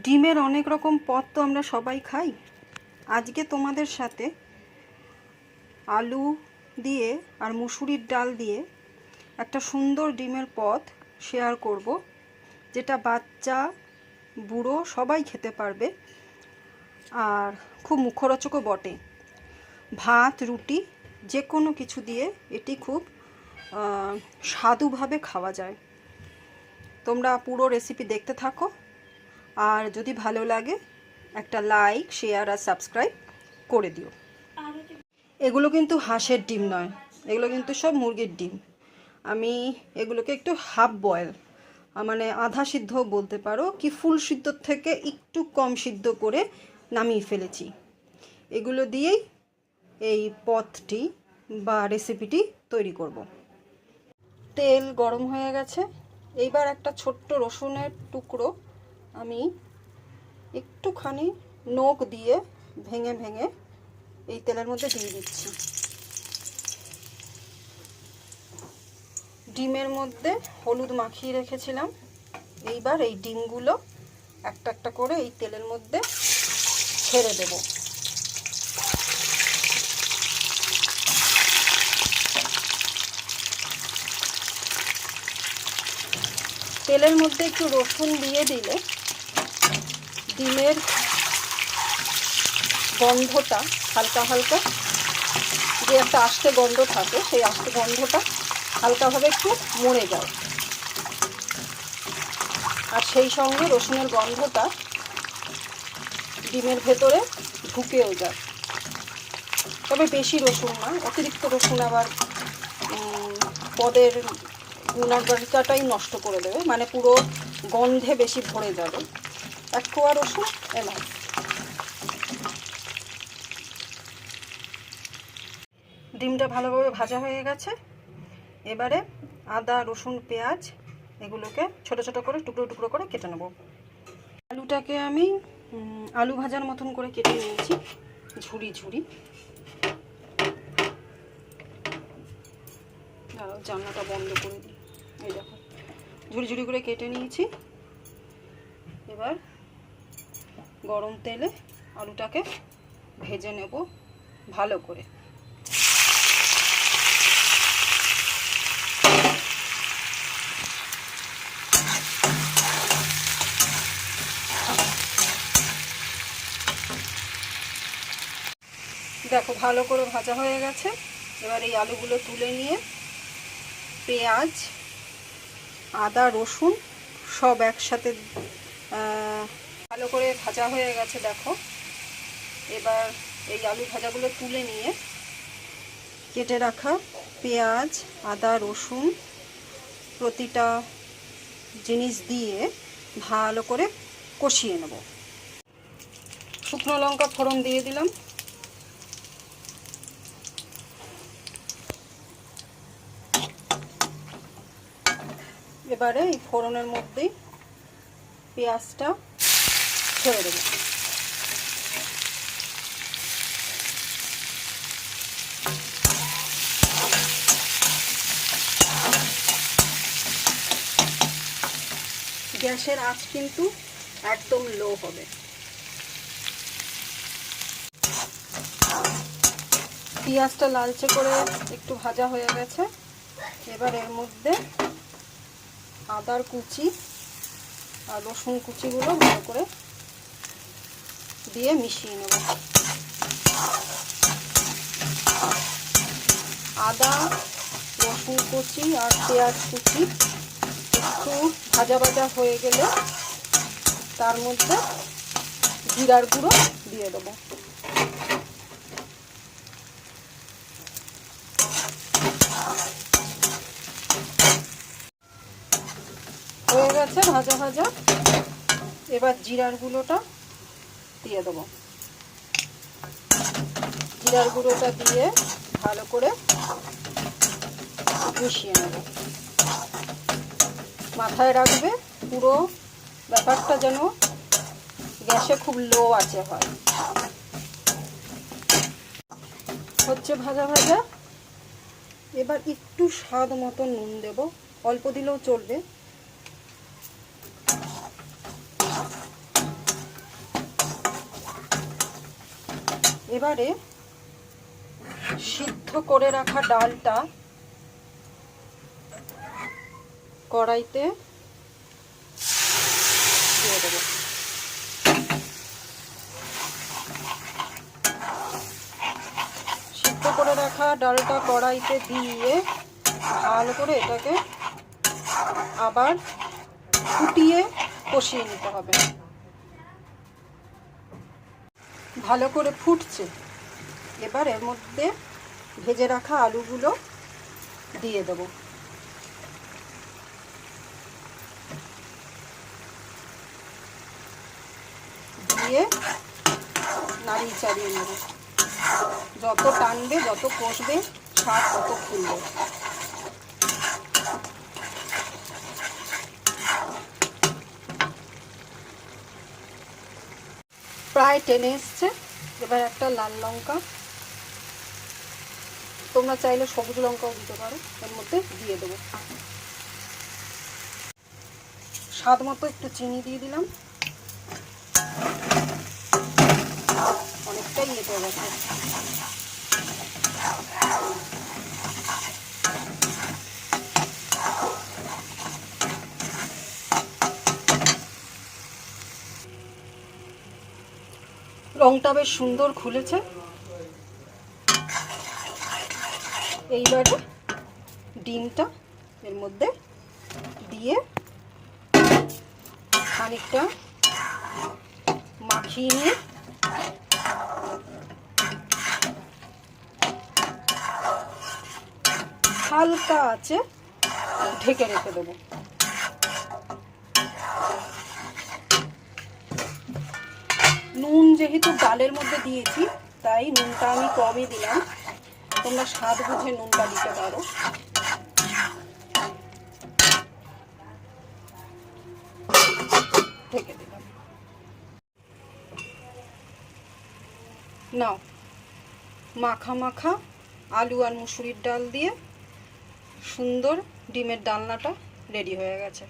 ডিমের অনেক রকম পদ তো আমরা সবাই খাই। আজকে তোমাদের সাথে আলু দিয়ে আর মুসুরির ডাল দিয়ে একটা সুন্দর ডিমের পদ শেয়ার করব, যেটা বাচ্চা, বুড়ো সবাই খেতে পারবে আর খুব মুখরোচকও বটে। ভাত, রুটি যে কোনো কিছু দিয়ে এটি খুব স্বাদুভাবে খাওয়া যায়। তোমরা পুরো রেসিপি দেখতে থাকো। আর যদি ভালো লাগে, একটা লাইক শেয়ার আর সাবস্ক্রাইব করে দিও। এগুলো কিন্তু হাঁসের ডিম নয়, এগুলো কিন্তু সব মুরগির ডিম। আমি এগুলোকে একটু হাফ বয়েল মানে আধা সিদ্ধ বলতে পারো কি ফুল সিদ্ধ থেকে একটু কম সিদ্ধ করে নামিয়ে ফেলেছি। এগুলো দিয়েই এই পথটি বা রেসিপিটি তৈরি করব। তেল গরম হয়ে গেছে, এইবার একটা ছোট্ট রসুনের টুকরো আমি একটুখানি নোক দিয়ে ভেঙে ভেঙে এই তেলের মধ্যে দিয়ে দিচ্ছি। ডিমের মধ্যে হলুদ মাখিয়ে রেখেছিলাম। এইবার এই ডিমগুলো একটা একটা করে এই তেলের মধ্যে ছেড়ে দেব। তেলের মধ্যে একটু রসুন দিয়ে দিলে ডিমের গন্ধটা হালকা হালকা যে একটা আস্তে গন্ধ থাকে, সেই আস্তে গন্ধটা হালকাভাবে একটু মরে যায়। আর সেই সঙ্গে রসুনের গন্ধটা ডিমের ভেতরে ঢুকেও যায়। তবে বেশি রসুন না, অতিরিক্ত রসুন আবার পদের গুণাবলিকাটাই নষ্ট করে দেবে মানে পুরো গন্ধে বেশি ভরে যাবে। এক কোয়া রসুন এলাম ডিমটা ভালোভাবে ভাজা হয়ে গেছে। এবারে আদা, রসুন, পেঁয়াজ এগুলোকে ছোট ছোট করে, টুকরো টুকরো করে কেটে নেব। আলুটাকে আমি আলু ভাজার মতন করে কেটে নিয়েছি ঝুড়ি ঝুড়ি জানলাটা বন্ধ করে দিই। এই দেখো ঝুড়ি ঝুড়ি করে কেটে নিয়েছি। এবার গরম তেলে আলুটাকে ভেজে নেব ভালো করে। দেখো ভালো করে ভাজা হয়ে গেছে। এবার এই আলুগুলো তুলে নিয়ে পেঁয়াজ, আদা, রসুন সব একসাথে ভালো করে ভাজা হয়ে গেছে, দেখো। এবার এই আলু ভাজাগুলো তুলে নিয়ে কেটে রাখা পেঁয়াজ, আদা, রসুন প্রতিটা জিনিস দিয়ে ভালো করে কষিয়ে নেব। শুকনো লঙ্কা ফোড়ন দিয়ে দিলাম। এবারে এই ফোড়নের মধ্যেই পেঁয়াজটা ছেড়ে গ্যাসের আঁচ কিন্তু একদম লো হবে। পেঁয়াজটা লালচে করে একটু ভাজা হয়ে গেছে। এবার এর মধ্যে আদার কুচি আর রসুন কুচিগুলো ভালো করে দিয়ে মিশিয়ে নেব। আদা, রসুন কুচি আর পেঁয়াজ কুচি একটু ভাজা ভাজা হয়ে গেলে তার মধ্যে জিরার গুঁড়ো দিয়ে দেবো। হয়ে গেছে ভাজা ভাজা। এবার জিরার গুঁড়োটা দিয়ে দেবো। জিরার গুঁড়োটা দিয়ে ভালো করে মিশিয়ে নেব। মাথায় রাখবে পুরো ব্যাপারটা যেন গ্যাসে খুব লো আছে হয়। হচ্ছে ভাজা ভাজা। এবার একটু স্বাদ মতো নুন দেব। অল্প দিলেও চলবে। এবারে সিদ্ধ করে রাখা ডালটা কড়াইতে সিদ্ধ করে রাখা ডালটা কড়াইতে দিয়ে ভালো করে এটাকে আবার ফুটিয়ে কষিয়ে নিতে হবে। ভালো করে ফুটছে। এবার এর মধ্যে ভেজে রাখা আলুগুলো দিয়ে দেবো। দিয়ে নাড়িয়ে চাড়িয়ে নেব। যত টানবে, যত কষবে শাক তত ফুলবে। প্রায় টেনে এসছে। এবার একটা লাল লঙ্কা। তোমরা চাইলে সবুজ লঙ্কাও দিতে পারো। এর মধ্যে দিয়ে দেবো। স্বাদ মতো একটু চিনি দিয়ে দিলাম। অনেকটাই হয়ে গেছে। রংটা বেশ সুন্দর খুলেছে। এইবারে ডিমটা এর মধ্যে দিয়ে খানিকটা মাখিয়ে নিয়ে হালকা আছে ঢেকে রেখে দেবো নুন যেহেতু ডালের মধ্যে দিয়েছি, তাই নুনটা আমি কমই দিলাম। তোমরা স্বাদ বুঝে নুনটা দিতে পারো। নাও, মাখা মাখা আলু আর মুসুরির ডাল দিয়ে সুন্দর ডিমের ডালনাটা রেডি হয়ে গেছে।